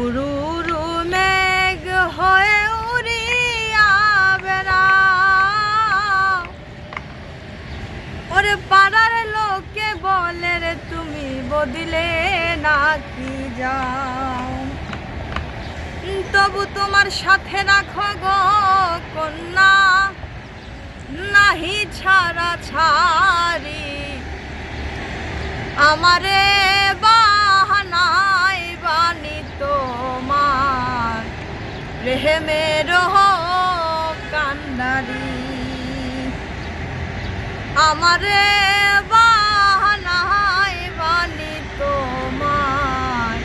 উরু উরু মেঘ হয়ে উড়িয়া বেড়াও ওরে পাড়ার লোকে বলে রে, তুমি বদলে নাকি যাও? তবু তোমার সাথে রাখো গো কন্যা, নাহি ছাড়া ছাড়ি। আমারে রেহেমের কান্দারি আমারে বাহানাই বানি তোমার।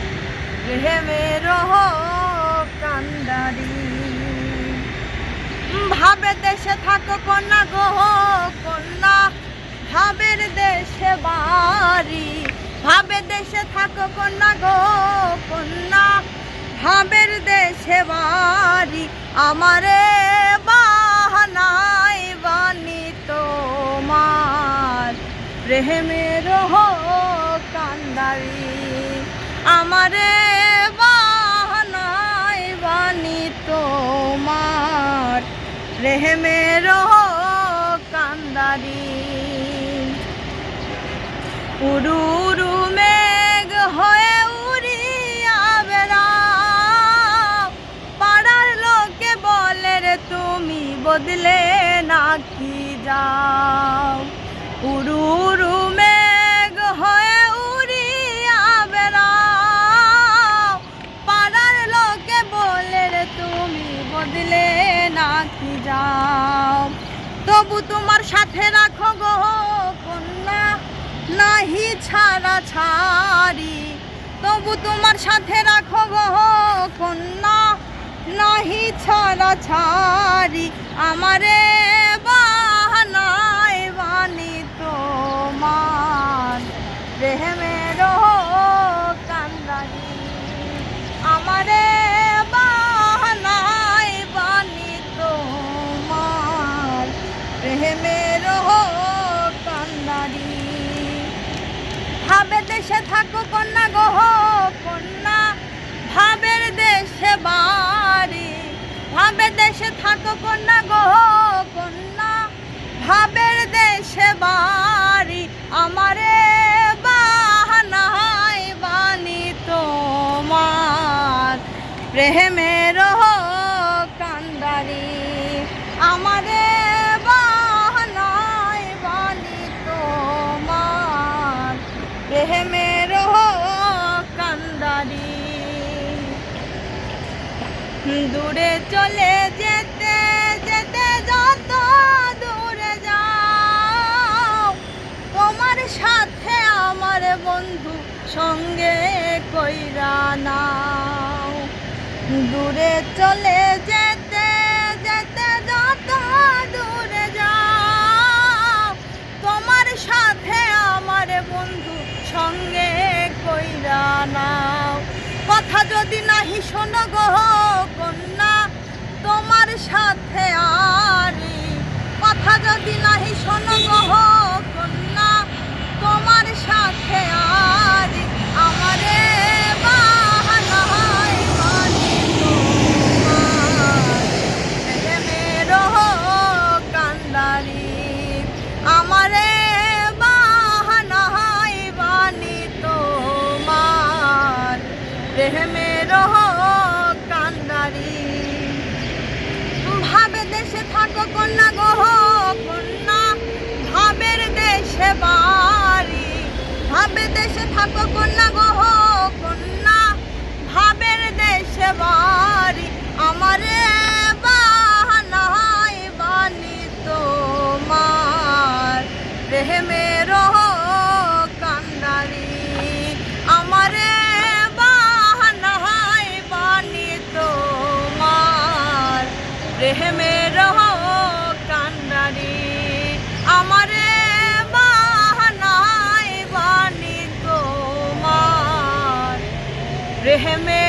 রেহেমের কান্দারি ভাবে দেশে থাকো কন্যা গো, কন্যা। ভাবের দেশে বাড়ি। ভাবে দেশে থাকো কন্যা গো, কন্যা। ভাবের দেশে বাড়ি, আমারে বাহানাই বানি তোমার প্রেমের হো কান্দারি, আমারে বাহানাই বানি তোমার প্রেমের হো কান্দারি, উড়ু বদলে নাকি যাও? উড়ু উড়ু মেঘ হয়ে উড়িয়া বেড়াও। পাড়ার লোকে বলে রে, তুমি বদলে নাকি যাও? তবু তোমার সাথে রাখো গো কন্যা, নাহি ছাড়া ছাড়ি। তবু তোমার সাথে রাখো গো কন্যা নাহি ছাড়া ছাড়ি, আমারে বাহানায় বানি তোমার। রেহমের কান্দারি, আমারে বাহানায় বানি তোমার। প্রেমের কান্দারি, ভাবে দেশে থাকো কন্যা গহ কন্যা ভাবের দেশে বাড়ি ভাবে দেশে থাকো কন্যা গো কন্যা। ভাবের দেশে বাড়ি আমারে বাহানাই বাণী তোমার। প্রেমের দূরে চলে যেতে যেতে যত দূরে যাও। তোমার সাথে আমার বন্ধু সঙ্গে কইরা নাও। দূরে চলে যেতে কথা যদি নাহি শোনো গো কন্যা তোমার সাথে আর কথা যদি নাহি শোনো প্রেমের কান্দারি। ভাবে দেশে থাকো কন্যা গহ কন্যা, ভাবের দেশে বাড়ি। ভাবে দেশে থাকো কন্যা গহ কন্যা, ভাবের দেশে বাড়ি। আমারে বাহানাই বানি তোমার। প্রেমের তোমার রহ কান্দারি আমারে বাহানাই বাণী তোমার। প্রেমে